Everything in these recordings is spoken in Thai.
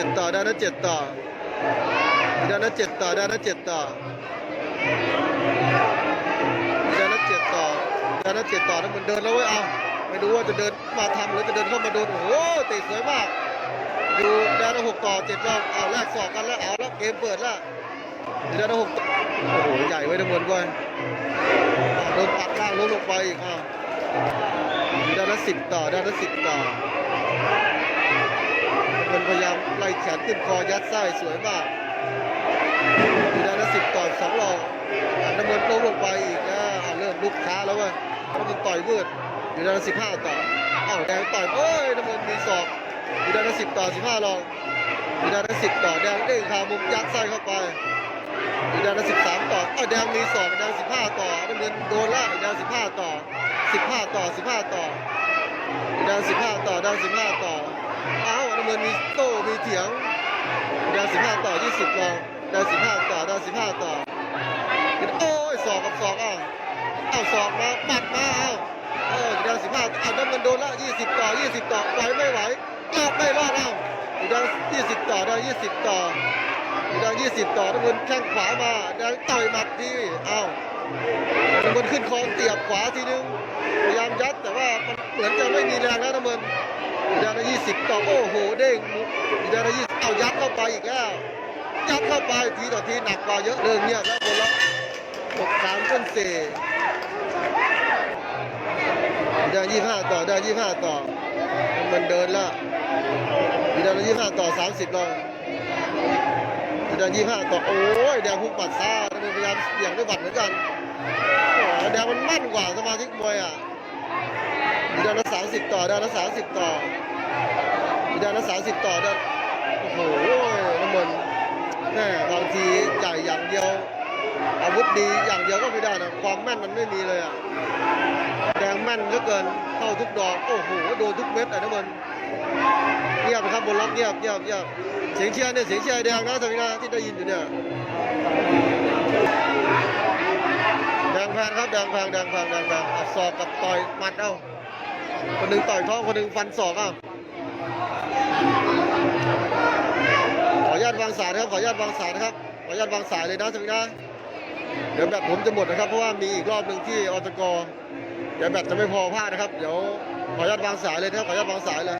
จ็ดต่อด้านนั้นเจ็ดต่อด้านนั้นเจ็ดต่อด้านนั้นเจ็ดต่อด้านนั้นเจ็ดต่อด้านนั้นเจ็ดต่อแล้วมันเดินแล้วเว้ยเอาไม่รู้ว่าจะเดินมาทำหรือจะเดินเข้ามาโดนโอ้โหเตะสวยมากอยู่ด้านนั้นหกต่อเจ็ดรอบเอาแลกศอกกันแล้วเอาแล้วเกมเปิดแล้วด้านนั้นหกต่อโอ้โหใหญ่ไว้ทั้งหมดเว้ยโดนปัดล่างล้มลงไปอีกอะอยู่ด้านนั้นสิบต่อด้านนั้นสิบต่อ มันพยายามไล่แขนขึ้นคอยัดไส้สวยมากอยู่ด้านสิบต่อสองรองอันน้ำมันล้มลงไปอีกนะอะเริ่มลุกช้าแล้วเว้ยน้ำมันต่อยมืดดูดานสิบห้าต่ออ้าวแดงต่อยเอ้ยน้ำมันมีศอกอยู่ด้านสิบต่อสิบห้ารองดูดานสิบต่อแดงเด้งขามุมยัดไส้เข้าไปอยู่ด้านสิบสามต่ออ้าวแดงมีศอกแดงสิบห้าต่อน้ำเงินโดนละแดงสิบห้าต่อสิบห้าต่อสิบห้าต่อดูดานสิบห้าต่อด้านสิบห้าต่ออ้า วน้ำเงินมีโต้มีเถียงดาวสิบห้าต่อยี่สิบลองดาวสิบห้าต่อดาวสิบห้าต่อโอ้ยสอกกับสอกอะอ้าวสอกมาปัดมาอ้าวเออดาวสิบห้าอ้าวน้ำเงินโดนละยี่สิบต่อยี่สิบต่อไหวไม่ไหวรอดไม่รอดอ้าวดาวยี่สิบต่อดาวยี่สิบต่อ ดาวยี่สิบต่อน้ำเงินแข้งขวามาดาวต่อยหมัดทีอ้าวน้ำเงินขึ้นคอเตียบขวาทีนึงพยายามยัดแต่ว่าเหมือนจะไม่มีแรงแล้วน้ำเงินอีกดาวละยี่สิบต่อโอ้โหเด้งอีกดาวละยี่สิบเอายัดเข้าไปอีกแล้วยัดเข้าไปทีต่อทีหนักกว่าเยอะเริ่มเงียบแล้วบนละหกสามต้นเซอีกดาวยี่ห้าต่อดาวยี่ห้าต่อมันเดินละอีกดาวละยี่ห้าต่อสามสิบลอง อีกดาวยี่ห้าต่อ โอ้ยแดงพุ่งปัดซ่าแล้วมันพยายามเบี่ยงด้วยบัตรเหมือนกันแดงมันมั่นกว่าสมาชิกมวยอะอีกด้านละสามสิบต่อด้านละสามสิบต่ออีกด้านละสามสิบต่อด้านโอ้โหน้ำมันแม่บางทีใหญ่อย่างเดียว อาวุธดีอย่างเดียวก็ไม่ได้นะความแม่นมันไม่มีเลยอะแดงแม่นเหลือเกินเข้าทุกดอก โอ้โหโดนทุกเม็ดอะน้ำมัน เงียบนะครับบนล็อกเงียบเงียบเงียบเสียงเชียร์เนี่ยเสียงเชียร์แดงนะทวีนาที่ได้ยินอยู่เนี่ยแดงแพงครับแดงแพงแดงแพงแดงแพงอัดศอกกับต่อยหมัดเอ้าคนหนึ่งต่อยท้องคนหนึ่งฟันศอกอะขออนุญาตวางสายนะครับขออนุญาตวางสายนะครับขออนุญาตวางสายเลยนะสมินะเดี๋ยวแบตผมจะหมดนะครับ เพราะว่ามีอีกรอบหนึ่งที่อตกเดี๋ยวแบตจะไม่พอพลาดนะครับ เดี๋ยวขออนุญาตวางสายเลยนะครับขออนุญาตวางสายเลย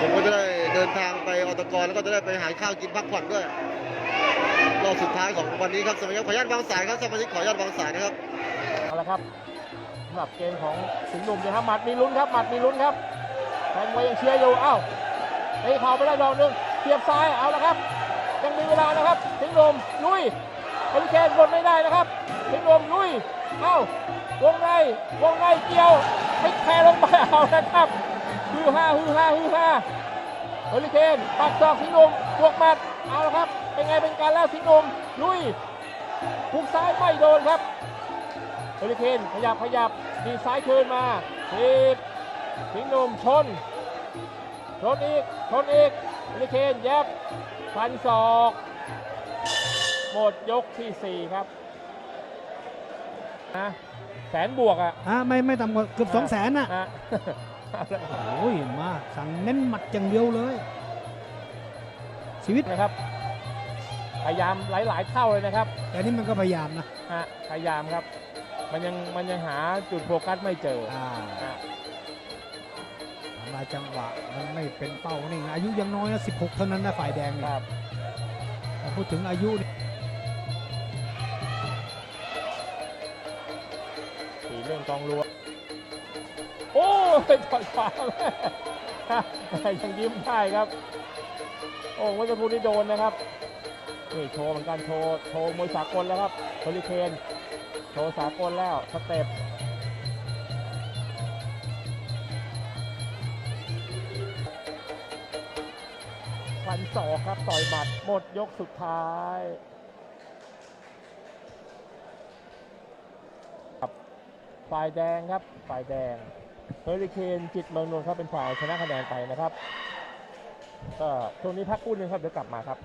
ผมก็จะได้เดินทางไปอตกแล้วก็จะได้ไปหาข้าวกินพักผ่อนด้วยรอบสุดท้ายของวันนี้ครับสมิงครับขออนุญาตวางสายครับสมาชิกขออนุญาตวางสายนะครับเอาละครับสำหรับเกมของสิงห์หนุ่มนะครับหมัดมีลุ้นครับหมัดมีลุ้นครับแฟนมวยยังเชียร์อยู่เอ้าเตะเข่าไปได้ดอกหนึ่งเสียบซ้ายเอาละครับ ยังมีเวลานะครับสิงห์หนุ่มลุยเฮลิเคนบนไม่ได้นะครับสิงห์หนุ่มลุยเอ้าวงในวงในเกี่ยวให้แพ้ลงไปเอาละครับ ฮือฮาฮือฮาฮือฮาเฮลิเคนปักศอกสิงห์หนุ่มบวกหมัดเอาละครับ เป็นไงเป็นการแล้วสิงห์หนุ่มลุยทุกซ้ายไม่โดนครับเฮลิเคนขยับขยับดีซ้ายคืนมาทีบสิงห์หนุ่มชนชนอีกชนอีกเฮลิเคนแยบฟันศอกหมดยกที่ 4 ครับนะแสนบวกอะอะไม่ไม่ต่ำกว่าเกือบสองแสนน่ะนะ โอ้ยมากสั่งเน้นหมัดอย่างเดียวเลย ชีวิตนะครับ พยายามหลาย ๆ เท่าเลยนะครับ แต่นี่มันก็พยายามนะฮะพยายามครับ มันยังมันยังหาจุดโฟกัสไม่เจออ่าอะทำลายจังหวะมันไม่เป็นเป้านี่อายุยังน้อยนะ16 เท่านั้นนะฝ่ายแดงคเนี่ยรับแต่พูดถึงอายุนี่สีเรื่องกองรัวโอ้ยต่อยขวาแม่ยังยิ้มได้ครับ โอ้วัชพูดที่โดนนะครับนี่โชว์เหมือนกันโชว์โชว์มวยสากลแล้วครับโฮลิเคนโชว์สากลแล้วสเต็ปฟันศอกครับต่อยหมัดหมดยกสุดท้ายครับฝ่ายแดงครับฝ่ายแดง เฮอริเคนจิตเมืองนนท์ครับเป็นฝ่ายชนะคะแนนไปนะครับ ก็ช่วงนี้พักกู้นึงครับเดี๋ยวกลับมาครับ